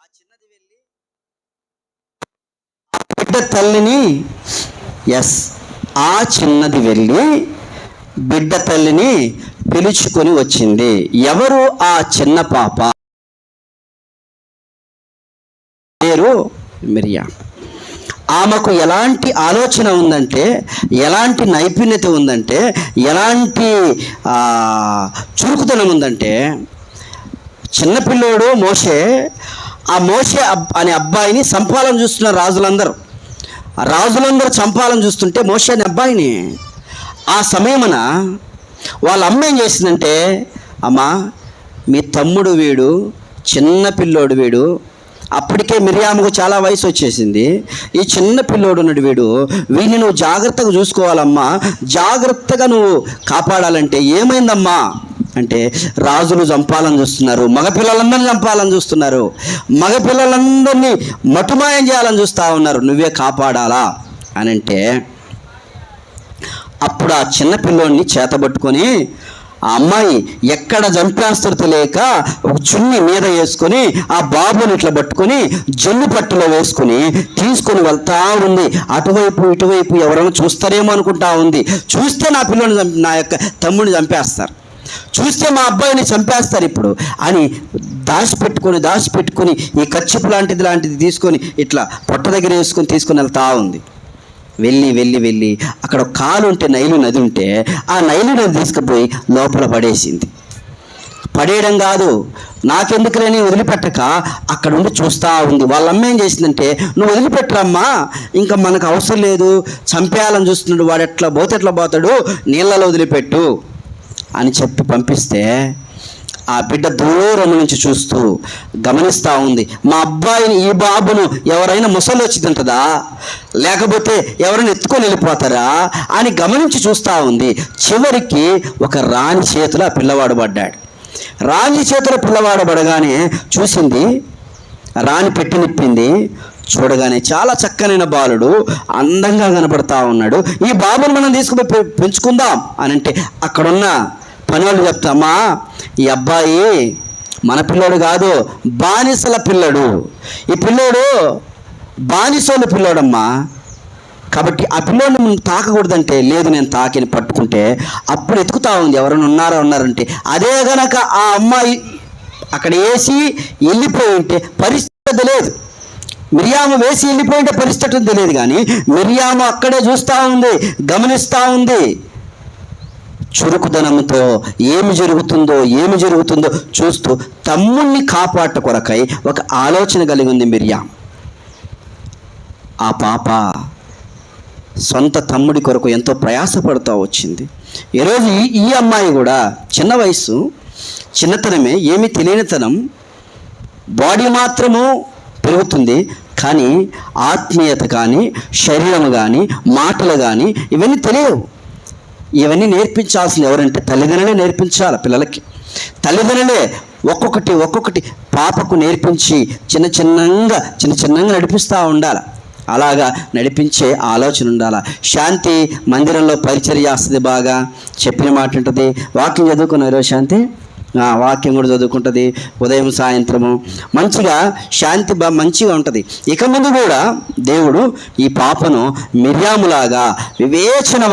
ఆ చిన్నది వెళ్ళి బిడ్డ తల్లిని ఎస్ ఆ చిన్నది వెళ్ళి బిడ్డ తల్లిని పిలుచుకొని వచ్చింది. ఎవరు ఆ చిన్న పాప? పేరు మిరియా. ఆమెకు ఎలాంటి ఆలోచన ఉందంటే ఎలాంటి నైపుణ్యత ఉందంటే ఎలాంటి చురుకుతనం ఉందంటే చిన్నపిల్లోడు మోసే ఆ మోసే అబ్ అనే అబ్బాయిని చంపాలని చూస్తున్నారు రాజులందరూ. రాజులందరూ చంపాలని చూస్తుంటే మోసే అనే అబ్బాయిని ఆ సమయమున వాళ్ళ అమ్మ ఏం చేసిందంటే అమ్మా మీ తమ్ముడు వీడు చిన్న పిల్లోడు వీడు అప్పటికే మిరియాముకు చాలా వయసు వచ్చేసింది. ఈ చిన్న పిల్లోడు ఉన్నాడు వీడు వీడిని నువ్వు జాగ్రత్తగా చూసుకోవాలమ్మా. జాగ్రత్తగా నువ్వు కాపాడాలంటే ఏమైందమ్మా? అంటే రాజులు చంపాలని చూస్తున్నారు మగపిల్లలందరినీ చంపాలని చూస్తున్నారు మగపిల్లలందరినీ మటుమాయం చేయాలని చూస్తూ ఉన్నారు. నువ్వే కాపాడాలా? అని అంటే అప్పుడు ఆ చిన్న పిల్లోడిని చేతబట్టుకొని ఆ అమ్మాయి ఎక్కడ చంపేస్తారో తెలియక ఒక చున్ని మీద వేసుకొని ఆ బాబుని ఇట్లా పట్టుకొని జల్లు పట్టులో వేసుకొని తీసుకొని వెళ్తా ఉంది. అటువైపు ఇటువైపు ఎవరైనా చూస్తారేమో అనుకుంటా ఉంది. చూస్తే నా పిల్లోని చంపి నా యొక్క తమ్ముడిని చంపేస్తారు. చూస్తే మా అబ్బాయిని చంపేస్తారు ఇప్పుడు అని దాచిపెట్టుకొని దాచిపెట్టుకొని ఈ కచ్చిపు లాంటిది లాంటిది తీసుకొని ఇట్లా పొట్ట దగ్గర వేసుకొని తీసుకొని వెళ్తా ఉంది. వెళ్ళి వెళ్ళి వెళ్ళి అక్కడ కాలు ఉంటే నైలు నది ఉంటే ఆ నైలు నది తీసుకుపోయి లోపల పడేసింది. పడేయడం కాదు నాకెందుకులేని వదిలిపెట్టక అక్కడ ఉండి చూస్తూ ఉంది. వాళ్ళ అమ్మ ఏం చేసిందంటే నువ్వు వదిలిపెట్టరమ్మా ఇంకా మనకు అవసరం లేదు చంపేయాలని చూస్తున్నాడు వాడు ఎట్లా పోతే ఎట్లా పోతాడు నీళ్ళలో వదిలిపెట్టు. అని చెప్పి పంపిస్తే ఆ బిడ్డ దూరం నుంచి చూస్తూ గమనిస్తూ ఉంది. మా అబ్బాయిని ఈ బాబును ఎవరైనా ముసలి వచ్చి తింటుందా లేకపోతే ఎవరైనా ఎత్తుకొని వెళ్ళిపోతారా అని గమనించి చూస్తూ ఉంది. చివరికి ఒక రాణి చేతిలో ఆ పిల్లవాడు పడ్డాడు. రాణి చేతిలో పిల్లవాడు పడగానే చూసింది రాణి పెట్టి నిప్పింది చూడగానే చాలా చక్కనైన బాలుడు అందంగా కనపడతా ఉన్నాడు. ఈ బాబుని మనం తీసుకుపోయి పె- పెంచుకుందాం అని అంటే అక్కడున్న పని వాళ్ళు చెప్తామా? ఈ అబ్బాయి మన పిల్లోడు కాదు బానిసల పిల్లడు. ఈ పిల్లోడు బానిసోళ్ళ పిల్లోడమ్మా. కాబట్టి ఆ పిల్లోడిని మనం తాకకూడదంటే లేదు నేను తాకిని పట్టుకుంటే అప్పుడు ఎతుకుతా ఉంది. ఎవరైనా ఉన్నారా ఉన్నారంటే అదే గనక ఆ అమ్మాయి అక్కడ వేసి వెళ్ళిపోయి ఉంటే పరిస్థితి లేదు. మిరియాము వేసి వెళ్ళిపోయింటే పరిస్థితి తెలియదు కానీ మిరియాము అక్కడే చూస్తూ ఉంది గమనిస్తూ ఉంది. చురుకుదనంతో ఏమి జరుగుతుందో ఏమి జరుగుతుందో చూస్తూ తమ్ముణ్ణి కాపాట కొరకై ఒక ఆలోచన కలిగి ఉంది మిర్యా. ఆ పాప సొంత తమ్ముడి కొరకు ఎంతో ప్రయాసపడుతూ వచ్చింది. ఈరోజు ఈ ఈ అమ్మాయి కూడా చిన్న వయసు చిన్నతనమే ఏమీ తెలియనితనం బాడీ మాత్రము పెరుగుతుంది కానీ ఆత్మీయత కానీ శరీరం కానీ మాటలు కానీ ఇవన్నీ తెలియవు. ఇవన్నీ నేర్పించాల్సింది ఎవరంటే తల్లిదండ్రులే నేర్పించాలి పిల్లలకి. తల్లిదండ్రులే ఒక్కొక్కటి ఒక్కొక్కటి పాపకు నేర్పించి చిన్న చిన్నంగా చిన్న చిన్నంగా నడిపిస్తూ ఉండాలి. అలాగా నడిపించే ఆలోచన ఉండాలి. శాంతి మందిరంలో పరిచర్య చేస్తుంది బాగా. చెప్పిన మాట ఉంటుంది. వాక్యం చదువుకున్నారు శాంతి? వాక్యం కూడా చదువుకుంటుంది. ఉదయం సాయంత్రము. మంచిగా శాంతి బా మంచిగా ఉంటుంది. ఇక ముందు కూడా దేవుడు ఈ పాపను మిర్యాములాగా వివేచన